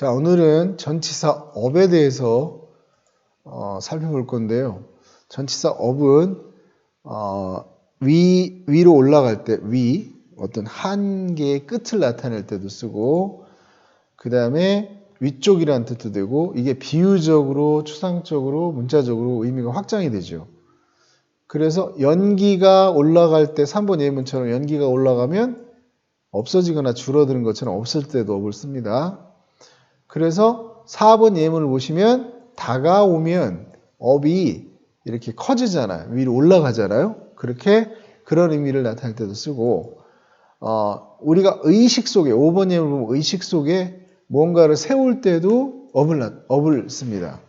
자, 오늘은 전치사 업에 대해서 어, 살펴볼 건데요. 전치사 업은 어, 위 위로 올라갈 때 위 어떤 한 개의 끝을 나타낼 때도 쓰고 그 다음에 위쪽이라는 뜻도 되고 이게 비유적으로 추상적으로 문자적으로 의미가 확장이 되죠. 그래서 연기가 올라갈 때 3번 예문처럼 연기가 올라가면 없어지거나 줄어드는 것처럼 없을 때도 업을 씁니다. 그래서 4번 예문을 보시면 다가오면 업이 이렇게 커지잖아요. 위로 올라가잖아요. 그렇게 그런 의미를 나타낼 때도 쓰고 어, 우리가 의식 속에 5번 예문을 보면 의식 속에 뭔가를 세울 때도 업을, 나- 업을 씁니다.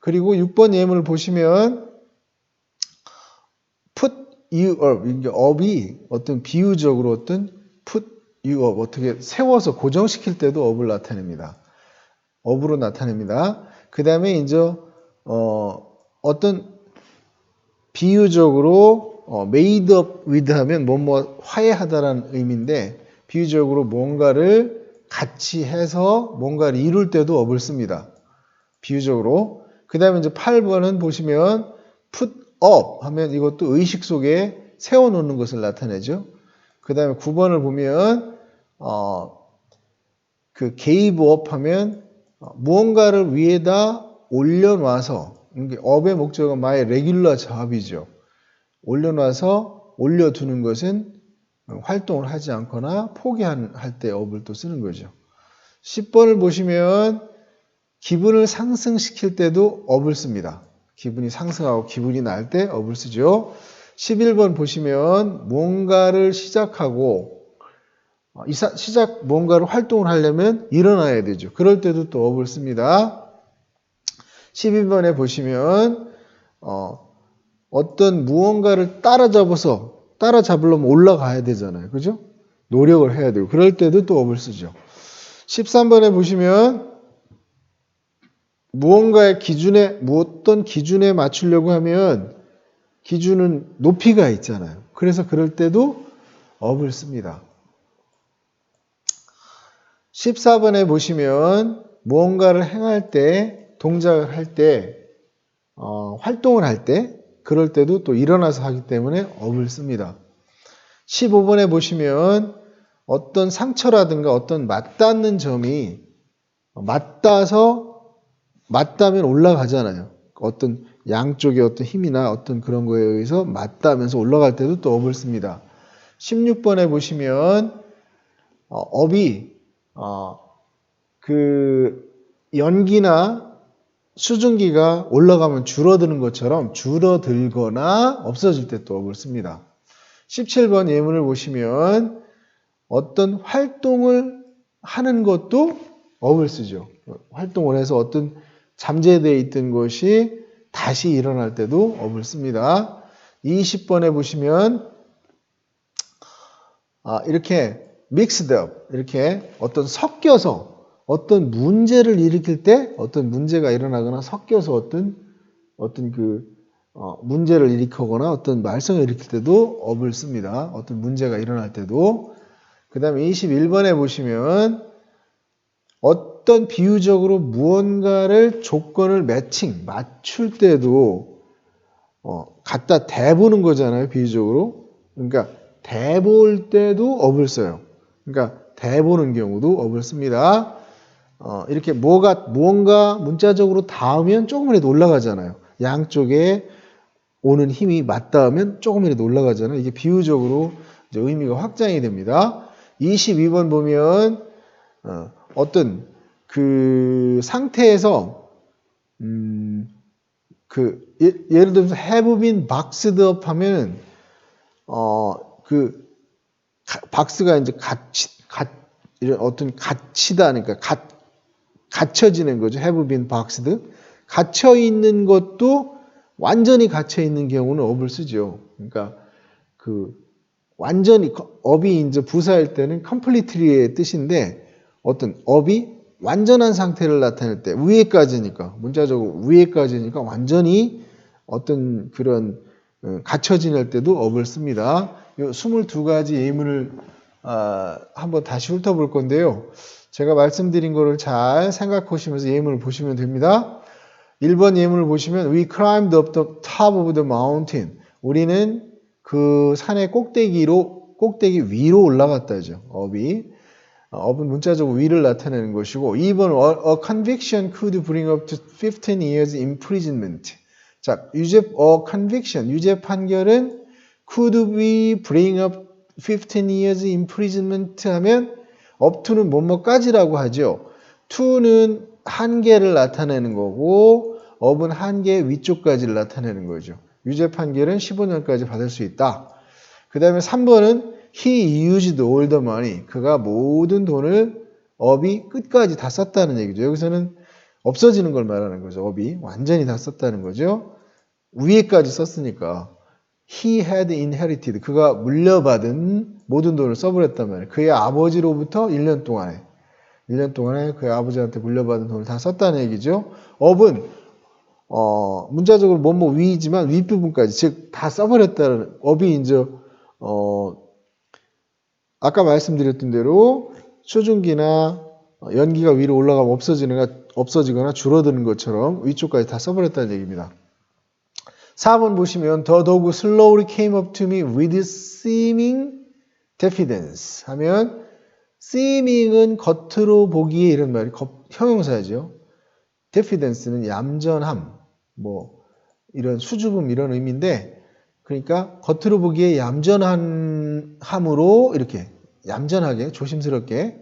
그리고 6번 예문을 보시면 put you up 업이 어떤 비유적으로 어떤 up 어떻게 세워서 고정시킬 때도 업을 나타냅니다. 업으로 나타냅니다. 그 다음에 이제 어, 어떤 비유적으로 어, made up with 하면 뭐뭐 화해하다라는 의미인데 비유적으로 뭔가를 같이 해서 뭔가를 이룰 때도 업을 씁니다. 비유적으로. 그 다음에 이제 8번은 보시면 put up 하면 이것도 의식 속에 세워놓는 것을 나타내죠. 그 다음에 9번을 보면 어, 그 up 하면 어, 무언가를 위에다 올려놔서 업의 목적은 my regular job이죠. 올려놔서 올려두는 것은 활동을 하지 않거나 포기할 때 업을 또 쓰는 거죠. 10번을 보시면 기분을 상승시킬 때도 업을 씁니다. 기분이 상승하고 기분이 날 때 업을 쓰죠. 11번 보시면 뭔가를 시작하고 어, 이 사- 시작 뭔가를 활동을 하려면 일어나야 되죠. 그럴 때도 또 업을 씁니다. 12번에 보시면 어, 어떤 무언가를 따라잡아서 따라잡으려면 올라가야 되잖아요. 그죠? 노력을 해야 되고 그럴 때도 또 업을 쓰죠. 13번에 보시면 무언가의 기준에 뭐 어떤 기준에 맞추려고 하면 기준은 높이가 있잖아요. 그래서 그럴 때도 업을 씁니다. 14번에 보시면 무언가를 행할 때, 동작을 할 때, 어, 활동을 할 때, 그럴 때도 또 일어나서 하기 때문에 업을 씁니다. 15번에 보시면 어떤 상처라든가 어떤 맞닿는 점이 맞닿아서 맞닿으면 올라가잖아요. 어떤 양쪽의 어떤 힘이나 어떤 그런 거에 의해서 맞닿으면서 올라갈 때도 또 업을 씁니다. 16번에 보시면 어, 업이 어, 그 연기나 수증기가 올라가면 줄어드는 것처럼 줄어들거나 없어질 때 또 업을 씁니다. 17번 예문을 보시면 어떤 활동을 하는 것도 업을 쓰죠. 활동을 해서 어떤 잠재되어 있던 것이 다시 일어날 때도 업을 씁니다. 20번에 보시면 아, 이렇게 mixed up 이렇게 어떤 섞여서 어떤 문제를 일으킬 때 어떤 문제가 일어나거나 섞여서 어떤 어떤 그 어, 문제를 일으키거나 어떤 말썽을 일으킬 때도 업을 씁니다. 어떤 문제가 일어날 때도 그 다음에 21번에 보시면 어떤 비유적으로 무언가를 조건을 매칭, 맞출 때도 어, 갖다 대보는 거잖아요. 비유적으로. 그러니까 대볼 때도 업을 써요. 그러니까 대보는 경우도 업을 씁니다. 어, 이렇게 뭐가 무언가 문자적으로 닿으면 조금이라도 올라가잖아요. 양쪽에 오는 힘이 맞닿으면 조금이라도 올라가잖아요. 이게 비유적으로 의미가 확장이 됩니다. 22번 보면 어, 어떤 그 상태에서 음, 그 예, 예를 들어서 have been boxed up 하면 어그 박스가 이제 갇 이런 어떤 갇히다 그러니까 갇 갇혀지는 거죠. been boxed 갇혀 있는 것도 완전히 갇혀 있는 경우는 업을 쓰죠. 그러니까 그 완전히 업이 이제 부사일 때는 completely의 뜻인데 어떤 업이 완전한 상태를 나타낼 때 위에까지니까 문자적으로 위에까지니까 완전히 어떤 그런 어, 갇혀 지낼 때도 업을 씁니다. 요 22가지 예문을 아, 한번 다시 훑어볼 건데요. 제가 말씀드린 거를 잘 생각하시면서 예문을 보시면 됩니다. 1번 예문을 보시면 We climbed up the top of the mountain. 우리는 그 산의 꼭대기로 꼭대기 위로 올라갔다죠. 업이 업은 문자적으로 위를 나타내는 것이고 2번 A conviction could bring up to 15 years imprisonment. 자, 유죄 a conviction 유죄 판결은 could we bring up 15 years imprisonment 하면 up to는 뭐뭐까지라고 하죠. to는 한계를 나타내는 거고 up은 한계 위쪽까지를 나타내는 거죠. 유죄 판결은 15년까지 받을 수 있다. 그 다음에 3번은 he used all the money. 그가 모든 돈을 업이 끝까지 다 썼다는 얘기죠. 여기서는 없어지는 걸 말하는 거죠. 업이 완전히 다 썼다는 거죠. 위에까지 썼으니까 he had inherited. 그가 물려받은 모든 돈을 써버렸단 말이에요. 그의 아버지로부터 1년 동안에 1년 동안에 그의 아버지한테 물려받은 돈을 다 썼다는 얘기죠. 업은 어, 문자적으로 뭐뭐 위이지만 윗부분까지 즉 다 써버렸다는 업이 이제 어, 아까 말씀드렸던 대로 수증기나 연기가 위로 올라가면 없어지거나, 없어지거나 줄어드는 것처럼 위쪽까지 다 써버렸다는 얘기입니다. 4번 보시면 The dog slowly came up to me with seeming diffidence 하면 seeming은 겉으로 보기에 이런 말이 형용사죠. diffidence는 얌전함, 뭐 이런 수줍음 이런 의미인데 그러니까 겉으로 보기에 얌전한 함으로 이렇게 얌전하게 조심스럽게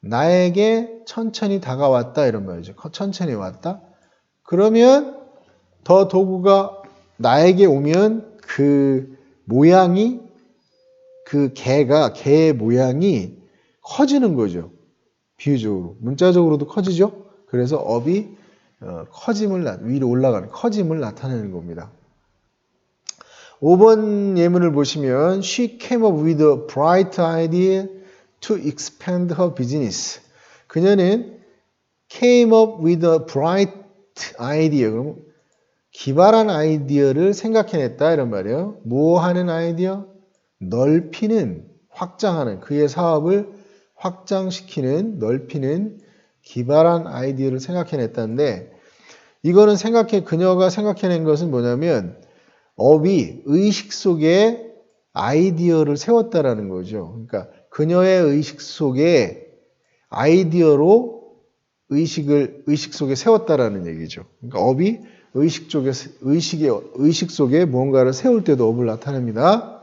나에게 천천히 다가왔다 이런 말이죠. 천천히 왔다. 그러면 더 도구가 나에게 오면 그 모양이 그 개가 개의 모양이 커지는 거죠. 비유적으로 문자적으로도 커지죠. 그래서 업이 어, 커짐을 위로 올라가는 커짐을 나타내는 겁니다. 5번 예문을 보시면 She came up with a bright idea to expand her business. 그녀는 came up with a bright idea. 그럼 기발한 아이디어를 생각해냈다 이런 말이에요. 뭐 하는 아이디어? 넓히는, 확장하는 그의 사업을 확장시키는, 넓히는 기발한 아이디어를 생각해냈다는데 이거는 생각해 그녀가 생각해낸 것은 뭐냐면 업이 의식 속에 아이디어를 세웠다라는 거죠. 그러니까 그녀의 의식 속에 아이디어로 의식을 의식 속에 세웠다라는 얘기죠. 그러니까 업이 의식 쪽에 의식의 의식 속에 무언가를 세울 때도 업을 나타냅니다.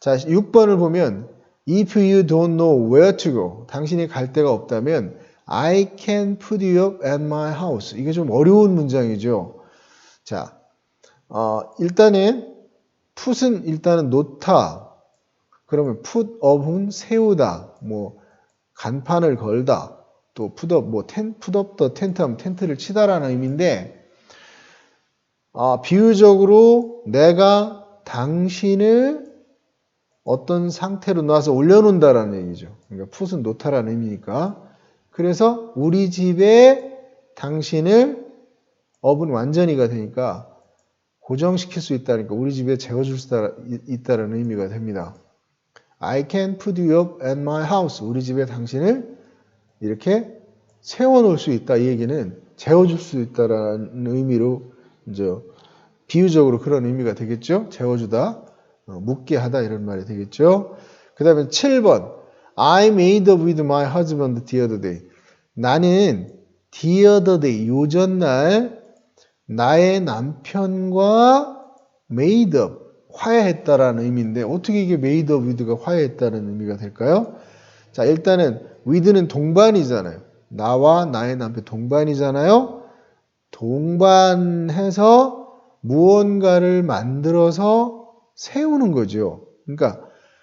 자, 6번을 보면 if you don't know where to go 당신이 갈 데가 없다면 I can put you up at my house. 이게 좀 어려운 문장이죠. 자, 어, 일단은 put은 일단은 놓다. 그러면 put up은 세우다. 뭐 간판을 걸다. 또 put up 뭐 텐, put up the tent 하면 텐트를 치다라는 의미인데 아, 비유적으로 내가 당신을 어떤 상태로 놔서 올려놓는다라는 얘기죠. 그러니까 put은 놓다라는 의미니까. 그래서 우리 집에 당신을 업은 완전히가 되니까 고정시킬 수 있다니까 우리 집에 재워줄 수 있다는 의미가 됩니다. I can put you up at my house. 우리 집에 당신을 이렇게 세워놓을 수 있다. 이 얘기는 재워줄 수 있다라는 의미로 이제 비유적으로 그런 의미가 되겠죠. 재워주다, 어, 묻게 하다 이런 말이 되겠죠. 그 다음에 7번 I made up with my husband the other day. 나는 the other day 요전날 나의 남편과 made up, 화해했다라는 의미인데 어떻게 이게 made up with가 화해했다는 의미가 될까요? 자, 일단은 with는 동반이잖아요. 나와 나의 남편 동반이잖아요. 동반해서 무언가를 만들어서 세우는 거죠. 그러니까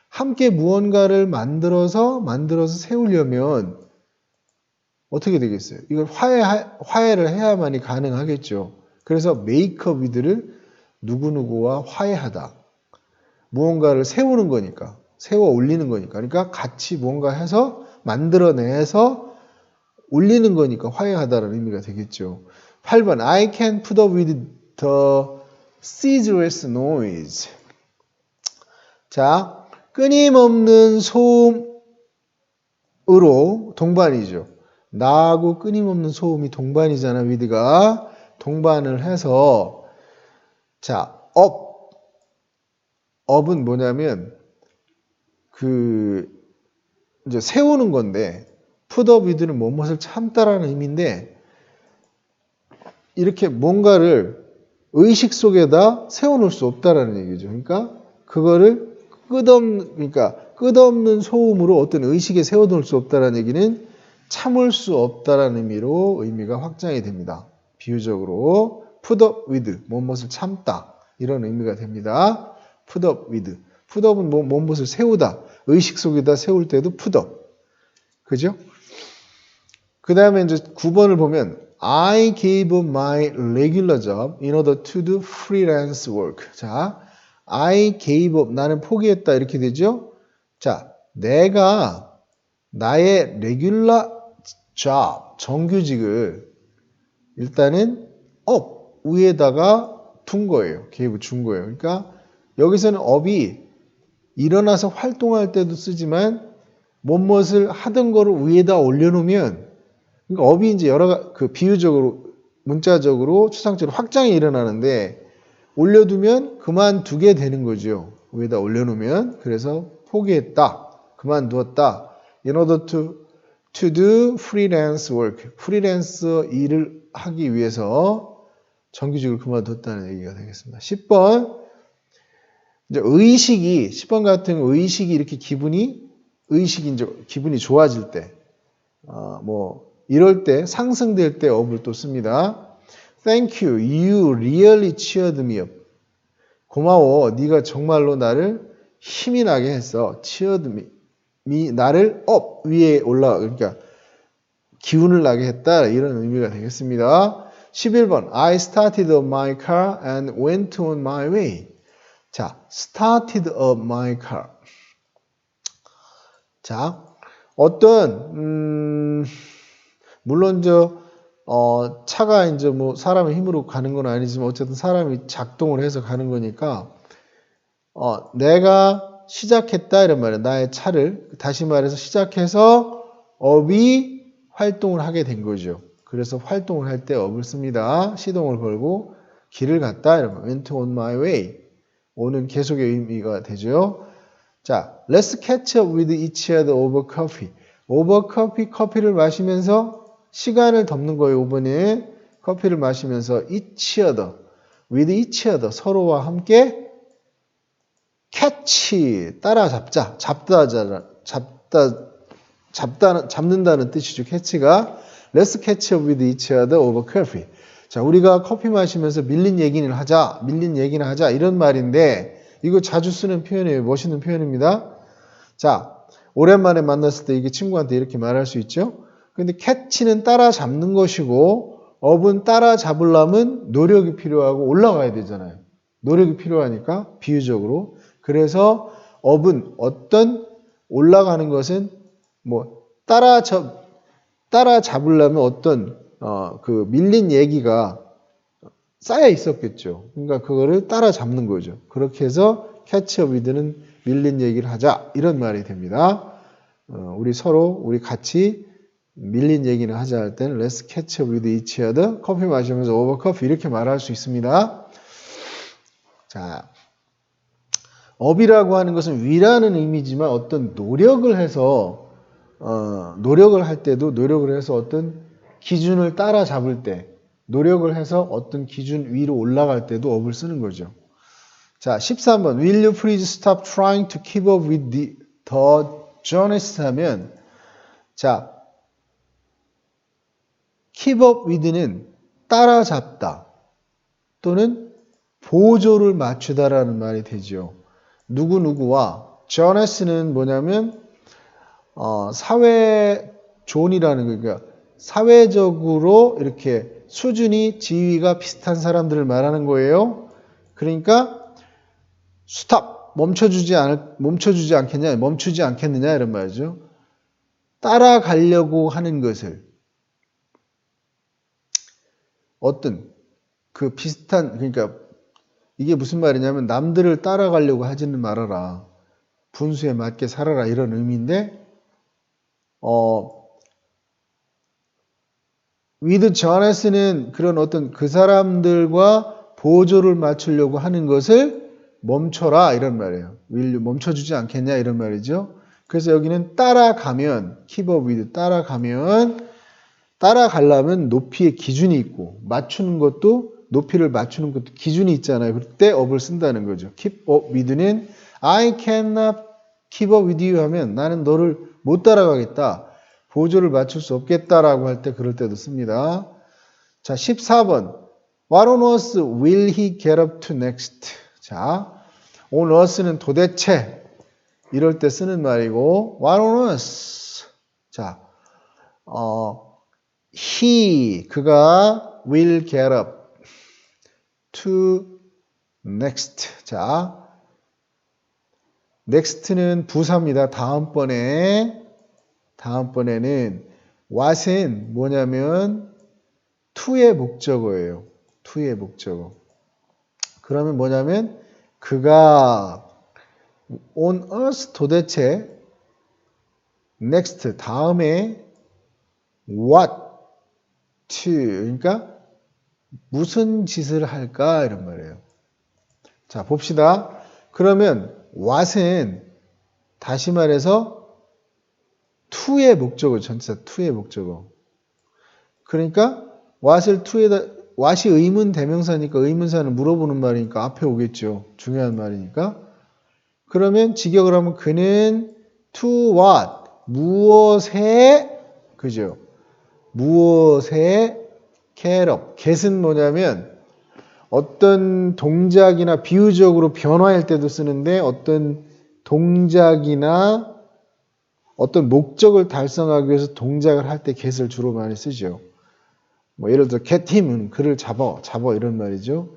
함께 무언가를 만들어서 만들어서 세우려면 어떻게 되겠어요? 이걸 화해, 화해를 해야만이 가능하겠죠. 그래서 메이크업 위드를 누구누구와 화해하다. 무언가를 세우는 거니까. 세워 올리는 거니까. 그러니까 같이 무언가 해서 만들어내서 올리는 거니까 화해하다라는 의미가 되겠죠. 8번 I can put up with the ceaseless noise. 자, 끊임없는 소음으로 동반이죠. 나하고 끊임없는 소음이 동반이잖아, 위드가. 동반을 해서, 자, 업. 업은 뭐냐면, 그, 이제 세우는 건데, 푸드업 위드는 뭐뭇을 참다라는 의미인데, 이렇게 뭔가를 의식 속에다 세워놓을 수 없다라는 얘기죠. 그러니까, 그거를 끝없는, 그러니까, 끝없는 소음으로 어떤 의식에 세워놓을 수 없다라는 얘기는 참을 수 없다라는 의미로 의미가 확장이 됩니다. 비유적으로 put up with 무엇을 참다 이런 의미가 됩니다. put up with put up은 뭐, 무엇을 세우다 의식 속에다 세울 때도 put up 그죠? 그 다음에 이제 9번을 보면 I gave up my regular job in order to do freelance work. 자, I gave up 나는 포기했다 이렇게 되죠? 자, 내가 나의 레귤러 job, 정규직을 일단은 업 위에다가 둔 거예요. 계획을 준 거예요. 그러니까 여기서는 업이 일어나서 활동할 때도 쓰지만 뭔 무엇을 하던 거를 위에다 올려놓으면 그러니까 업이 이제 여러 가, 그 비유적으로 문자적으로 추상적으로 확장이 일어나는데 올려두면 그만두게 되는 거죠. 위에다 올려놓으면 그래서 포기했다, 그만두었다. In order to to do freelance work. 프리랜서 일을 하기 위해서 정규직을 그만뒀다는 얘기가 되겠습니다. 10번. 이제 의식이, 10번 같은 의식이 이렇게 기분이, 의식이 이제 기분이 좋아질 때, 어, 뭐, 이럴 때, 상승될 때 업을 또 씁니다. Thank you. You really cheered me up. 고마워. 네가 정말로 나를 힘이 나게 했어. cheered me. 미, 나를 업 위에 올라 그러니까 기운을 나게 했다 이런 의미가 되겠습니다. 11번 I started up my car and went on my way. 자, started up my car. 자, 어떤 음, 물론 저 어, 차가 이제 뭐 사람의 힘으로 가는 건 아니지만 어쨌든 사람이 작동을 해서 가는 거니까 어, 내가 시작했다 이런 말이에요. 나의 차를 다시 말해서 시작해서 업이 활동을 하게 된 거죠. 그래서 활동을 할 때 업을 씁니다. 시동을 걸고 길을 갔다 이런 거. went on my way. 오는 계속의 의미가 되죠. 자, let's catch up with each other over coffee. over coffee 커피를 마시면서 시간을 덮는 거예요. 5번에 커피를 마시면서 each other with each other 서로와 함께 캐치 따라잡자 잡다 잡다 잡다 잡는다는 뜻이죠 캐치가 Let's catch up with each other over coffee. 자 우리가 커피 마시면서 밀린 얘기를 하자 밀린 얘기를 하자 이런 말인데 이거 자주 쓰는 표현이에요 멋있는 표현입니다. 자 오랜만에 만났을 때 이게 친구한테 이렇게 말할 수 있죠. 근데 캐치는 따라잡는 것이고 업은 따라잡으려면 노력이 필요하고 올라가야 되잖아요. 노력이 필요하니까 비유적으로 그래서 업은 어떤 올라가는 것은 뭐 따라 잡 따라 잡으려면 어떤 어, 그 밀린 얘기가 쌓여 있었겠죠. 그러니까 그거를 따라 잡는 거죠. 그렇게 해서 캐치업 위드는 밀린 얘기를 하자 이런 말이 됩니다. 어, 우리 서로 우리 같이 밀린 얘기를 하자 할 때는 let's catch up with each other 커피 마시면서 over coffee 이렇게 말할 수 있습니다. 자, 업이라고 하는 것은 위라는 의미지만 어떤 노력을 해서 어, 노력을 할 때도 노력을 해서 어떤 기준을 따라잡을 때 노력을 해서 어떤 기준 위로 올라갈 때도 업을 쓰는 거죠. 자, 13번. Will you please stop trying to keep up with the, the journalist 하면 자, up with는 따라잡다 또는 보조를 맞추다라는 말이 되죠. 누구누구와 저네스는 뭐냐면 어, 사회 존이라는 그러니까 사회적으로 이렇게 수준이 지위가 비슷한 사람들을 말하는 거예요. 그러니까 스탑 멈춰주지 않을 멈춰주지 않겠냐 멈추지 않겠느냐 이런 말이죠. 따라가려고 하는 것을 어떤 그 비슷한 그러니까 이게 무슨 말이냐면 남들을 따라가려고 하지는 말아라. 분수에 맞게 살아라 이런 의미인데 어 위드 저네스는 그런 어떤 그 사람들과 보조를 맞추려고 하는 것을 멈춰라 이런 말이에요. will 멈춰주지 않겠냐 이런 말이죠. 그래서 여기는 따라가면 keep up 따라가면 따라가려면 높이의 기준이 있고 맞추는 것도 높이를 맞추는 것도 기준이 있잖아요. 그때 up을 쓴다는 거죠. keep up with는 I cannot keep up with you 하면 나는 너를 못 따라가겠다. 보조를 맞출 수 없겠다라고 할 때 그럴 때도 씁니다. 자, 14번. What on earth will he get up to next? 자, on earth는 도대체 이럴 때 쓰는 말이고 what on earth? 자, 어, he 그가 will get up to next. 자, next는 부사입니다. 다음번에 다음번에는 what은 뭐냐면 to의 목적어예요. to의 목적어. 그러면 뭐냐면 그가 on earth 도대체 next 다음에 what to 그러니까 무슨 짓을 할까 이런 말이에요. 자 봅시다. 그러면 what은 다시 말해서 to의 목적어 전치사 to의 목적어. 그러니까 what을 to에다 what이 의문 대명사니까 의문사는 물어보는 말이니까 앞에 오겠죠. 중요한 말이니까. 그러면 직역을 하면 그는 to what 무엇에 그죠? 무엇에 up. get은 뭐냐면 어떤 동작이나 비유적으로 변화할 때도 쓰는데 어떤 동작이나 어떤 목적을 달성하기 위해서 동작을 할 때 get을 주로 많이 쓰죠. 뭐 예를 들어 get him은 그를 잡아, 잡아 이런 말이죠.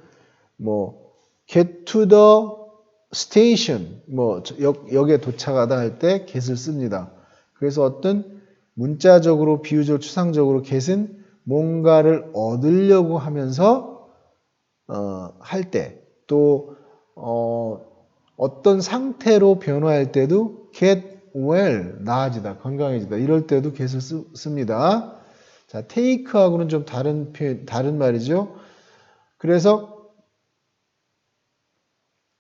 뭐 get to the station, 뭐 역, 역에 도착하다 할 때 get을 씁니다. 그래서 어떤 문자적으로 비유적 추상적으로 get은 뭔가를 얻으려고 하면서 어, 할때또 어, 어떤 상태로 변화할 때도 get well 나아지다 건강해지다 이럴 때도 get을 쓰, 씁니다. 자 take하고는 좀 다른 표현 다른 말이죠. 그래서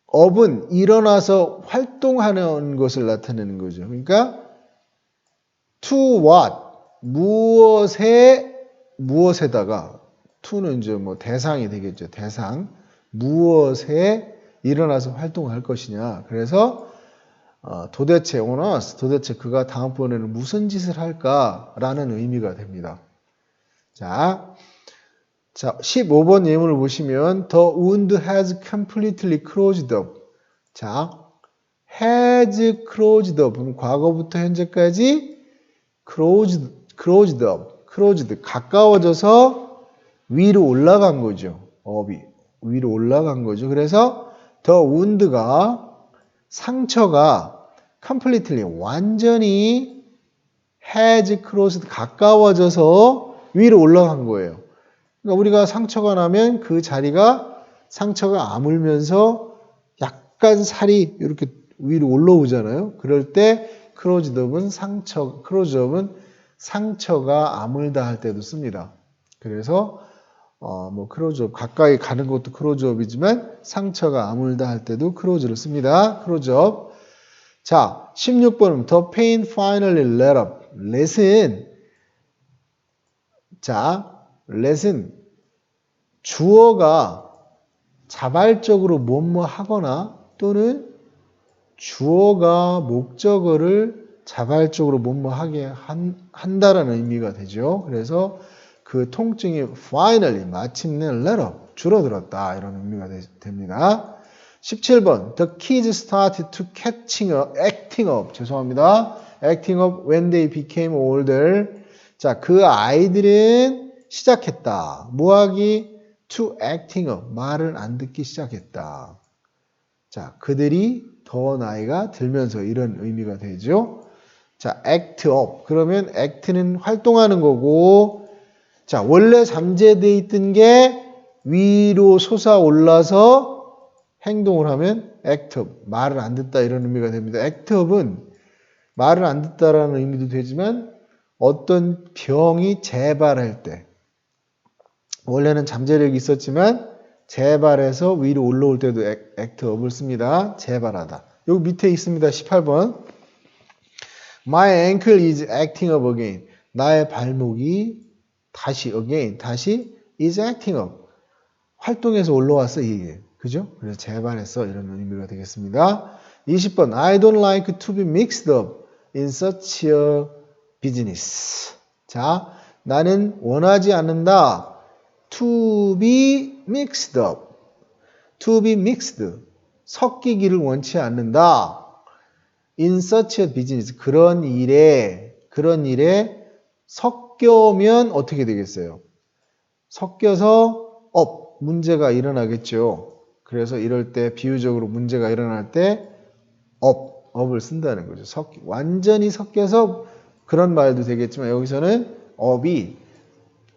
업은 일어나서 활동하는 것을 나타내는 거죠. 그러니까 to what 무엇에 무엇에다가 to는 이제 뭐 대상이 되겠죠. 대상 무엇에 일어나서 활동할 것이냐. 그래서 어, 도대체 오너스 도대체 그가 다음번에는 무슨 짓을 할까라는 의미가 됩니다. 자, 자 15번 예문을 보시면 The wound has completely closed up. 자, has closed up. 과거부터 현재까지 closed, closed up. closed 가까워져서 위로 올라간 거죠. 업이 위로 올라간 거죠. 그래서 더 wound가 상처가 completely 완전히 has crossed 가까워져서 위로 올라간 거예요. 그러니까 우리가 상처가 나면 그 자리가 상처가 아물면서 약간 살이 이렇게 위로 올라오잖아요. 그럴 때 크로즈업은 상처, 크로즈업은 상처가 아물다 할 때도 씁니다. 그래서 어, 뭐 크로즈업 가까이 가는 것도 크로즈업이지만 상처가 아물다 할 때도 크로즈를 씁니다. 크로즈업. 자, 16번은 The pain finally let up. let은 자, let은 주어가 자발적으로 뭐뭐 하거나 또는 주어가 목적어를 자발적으로 뭐뭐 하게 한, 한다라는 의미가 되죠. 그래서 그 통증이 finally 마침내 let 줄어들었다 이런 의미가 되, 됩니다. 17번 The kids started to catching up, acting up 죄송합니다. acting up when they became older 자, 그 아이들은 시작했다. 뭐하기? to acting up 말을 안 듣기 시작했다. 자, 그들이 더 나이가 들면서 이런 의미가 되죠. 자, act up. 그러면 act는 활동하는 거고 자, 원래 잠재되어 있던 게 위로 솟아 올라서 행동을 하면 act up, 말을 안 듣다 이런 의미가 됩니다. act up은 말을 안 듣다라는 의미도 되지만 어떤 병이 재발할 때 원래는 잠재력이 있었지만 재발해서 위로 올라올 때도 up을 씁니다. 재발하다. 여기 밑에 있습니다. 18번. My ankle is acting up again. 나의 발목이 다시 again 다시 is acting up. 활동해서 올라왔어 이게. 그죠? 그래서 재발했어 이런 의미가 되겠습니다. 20번 I don't like to be mixed up in such a business. 자, 나는 원하지 않는다. To be mixed up. to be mixed. 섞이기를 원치 않는다. in such a business. 그런 일에, 그런 일에 섞여면 어떻게 되겠어요? 섞여서 업, 문제가 일어나겠죠. 그래서 이럴 때 비유적으로 문제가 일어날 때 업, 업을 쓴다는 거죠. 섞, 완전히 섞여서 그런 말도 되겠지만 여기서는 업이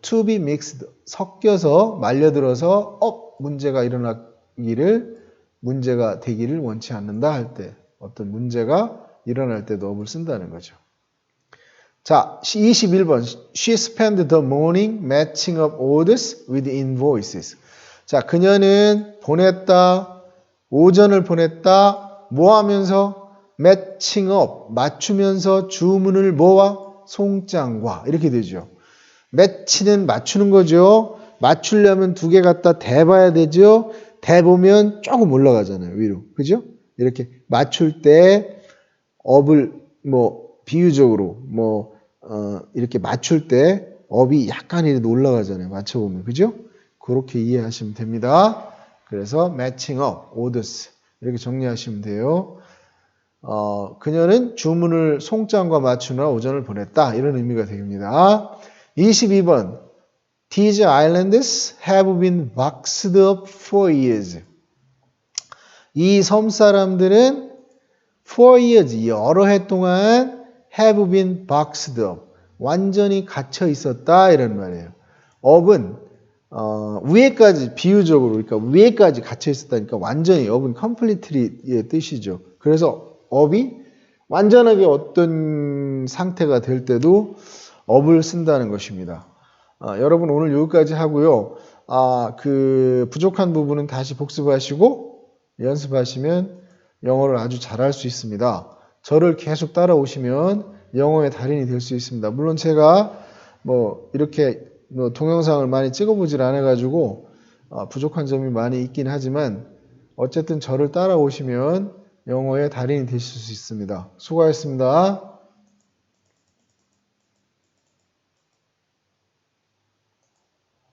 to be mixed 섞여서 말려들어서 업 문제가 일어나기를 문제가 되기를 원치 않는다 할 때 어떤 문제가 일어날 때도 업을 쓴다는 거죠. 자, 21번. She spent the morning matching up orders with invoices. 자, 그녀는 보냈다, 오전을 보냈다, 뭐 하면서? up, 맞추면서 주문을 뭐와? 송장과. 이렇게 되죠. 매치는 맞추는 거죠. 맞추려면 두 개 갖다 대봐야 되죠. 대보면 조금 올라가잖아요. 위로. 그죠? 이렇게 맞출 때 업을 뭐 비유적으로 뭐 어, 이렇게 맞출 때 업이 약간이라도 올라가잖아요. 맞춰보면. 그죠? 그렇게 이해하시면 됩니다. 그래서 up, orders 이렇게 정리하시면 돼요. 어, 그녀는 주문을 송장과 맞추느라 오전을 보냈다. 이런 의미가 됩니다. 22번. These islands have been boxed up for years. 이 섬 사람들은 for years, 여러 해 동안 have been boxed up. 완전히 갇혀 있었다. 이런 말이에요. up은 어, 위에까지 비유적으로 그러니까 위에까지 갇혀 있었다니까 완전히 업은 completely의 뜻이죠. 그래서 업이 완전하게 어떤 상태가 될 때도 업을 쓴다는 것입니다. 아, 여러분 오늘 여기까지 하고요. 아, 그 부족한 부분은 다시 복습하시고 연습하시면 영어를 아주 잘할 수 있습니다. 저를 계속 따라오시면 영어의 달인이 될 수 있습니다. 물론 제가 뭐 이렇게 뭐 동영상을 많이 찍어보질 않아가지고 아, 부족한 점이 많이 있긴 하지만 어쨌든 저를 따라오시면 영어의 달인이 되실 수 있습니다. 수고하셨습니다.